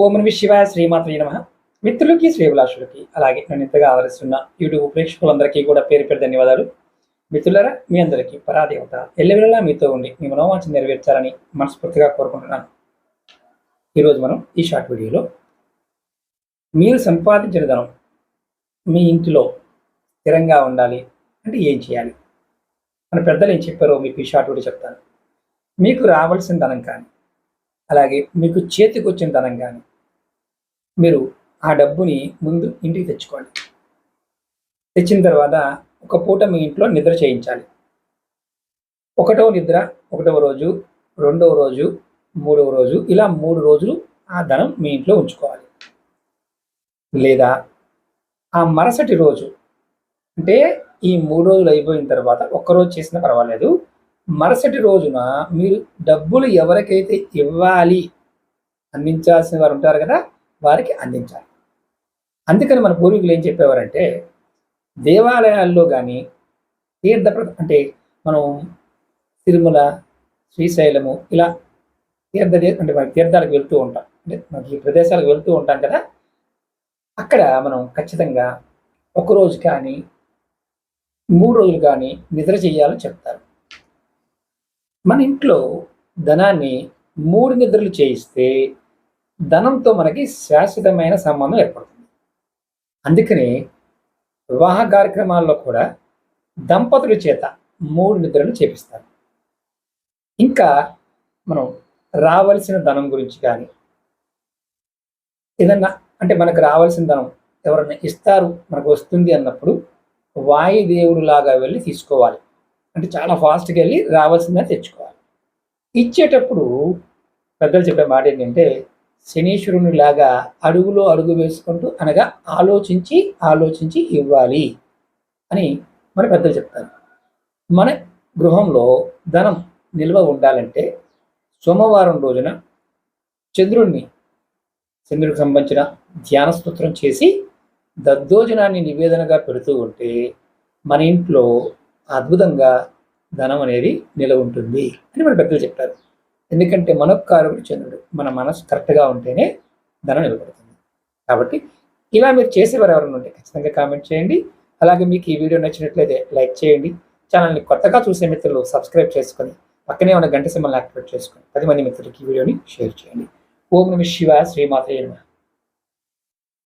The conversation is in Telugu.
ఓం నమ శివాయ శ్రీమాత్రి నమ. మిత్రులకి శ్రీభిలాషులకి అలాగే నన్ను ఇంతగా ఆదరిస్తున్న యూట్యూబ్ ప్రేక్షకులందరికీ కూడా పేరు పేరు ధన్యవాదాలు. మిత్రులరా మీ అందరికీ పరాదేవత ఎల్లవెల్లలా మీతో ఉండి మీ మనోవాంఛ నెరవేర్చాలని మనస్ఫూర్తిగా కోరుకుంటున్నాను. ఈరోజు మనం ఈ షార్ట్ వీడియోలో మీరు సంపాదించిన ధనం మీ ఇంటిలో స్థిరంగా ఉండాలి అంటే ఏం చేయాలి? మన పెద్దలు ఏం చెప్పారో మీకు ఈ షార్ట్ వీడియో చెప్తాను. మీకు రావాల్సిన ధనం కానీ అలాగే మీకు చేతికి వచ్చిన ధనం కానీ మీరు ఆ డబ్బుని ముందు ఇంటికి తెచ్చుకోండి. తెచ్చిన తర్వాత ఒక పూట మీ ఇంట్లో నిద్ర చేయించాలి. ఒకటవ నిద్ర ఒకటవ రోజు రెండవ రోజు మూడవ రోజు ఇలా మూడు రోజులు ఆ ధనం మీ ఇంట్లో ఉంచుకోవాలి. లేదా ఆ మరుసటి రోజు అంటే ఈ మూడు రోజులు అయిపోయిన తర్వాత ఒక్కరోజు చేసినా పర్వాలేదు. మరుసటి రోజున మీరు డబ్బులు ఎవరికైతే ఇవ్వాలి అందించాల్సిన వారు ఉంటారు కదా వారికి అందించాలి. అందుకని మన పూర్వీకులు ఏం చెప్పేవారంటే దేవాలయాల్లో కానీ తీర్థ అంటే మనం తిరుమల శ్రీశైలము ఇలా తీర్థ అంటే మన తీర్థాలకు వెళ్తూ ఉంటాం. అంటే మనకి ఈ ప్రదేశాలకు వెళ్తూ ఉంటాం కదా అక్కడ మనం ఖచ్చితంగా ఒకరోజు కానీ మూడు రోజులు కానీ నిద్ర చేయాలని చెప్తారు. మన ఇంట్లో ధనాన్ని మూడు నిద్రలు చేయిస్తే ధనంతో మనకి శాశ్వతమైన సంబంధం ఏర్పడుతుంది. అందుకని వివాహ కార్యక్రమాల్లో కూడా దంపతుల చేత మూడు నిద్రలు చేపిస్తారు. ఇంకా మనం రావలసిన ధనం గురించి కానీ ఏదన్నా అంటే మనకు రావాల్సిన ధనం ఎవరన్నా ఇస్తారు మనకు వస్తుంది అన్నప్పుడు వాయుదేవుడు లాగా వెళ్ళి తీసుకోవాలి. అంటే చాలా ఫాస్ట్గా వెళ్ళి రావాల్సిందని తెచ్చుకోవాలి. ఇచ్చేటప్పుడు పెద్దలు చెప్పే మాట ఏంటంటే శనీశ్వరుని లాగా అడుగులో అడుగు వేసుకుంటూ అనగా ఆలోచించి ఆలోచించి ఇవ్వాలి అని మన పెద్దలు చెప్తారు. మన గృహంలో ధనం నిల్వ ఉండాలంటే సోమవారం రోజున చంద్రుణ్ణి చంద్రుడికి సంబంధించిన ధ్యాన స్తోత్రం చేసి దద్దోజనాన్ని నివేదనగా పెడుతూ ఉంటే మన ఇంట్లో అద్భుతంగా ధనం అనేది నిలవ ఉంటుంది అని మన పెద్దలు చెప్పారు. ఎందుకంటే మనోకారకుడు చంద్రుడు మన మనసు కరెక్ట్గా ఉంటేనే ధనం నిలబడుతుంది. కాబట్టి ఇలా మీరు చేసేవారు ఎవరైనా ఉంటే ఖచ్చితంగా కామెంట్ చేయండి. అలాగే మీకు ఈ వీడియో నచ్చినట్లయితే లైక్ చేయండి. ఛానల్ని కొత్తగా చూసే మిత్రులు సబ్స్క్రైబ్ చేసుకొని పక్కనే ఉన్న గంట సింబల్ని యాక్టివేట్ చేసుకొని పది మంది మిత్రులకి ఈ వీడియోని షేర్ చేయండి. ఓం నమ శివ శ్రీమాత నమః.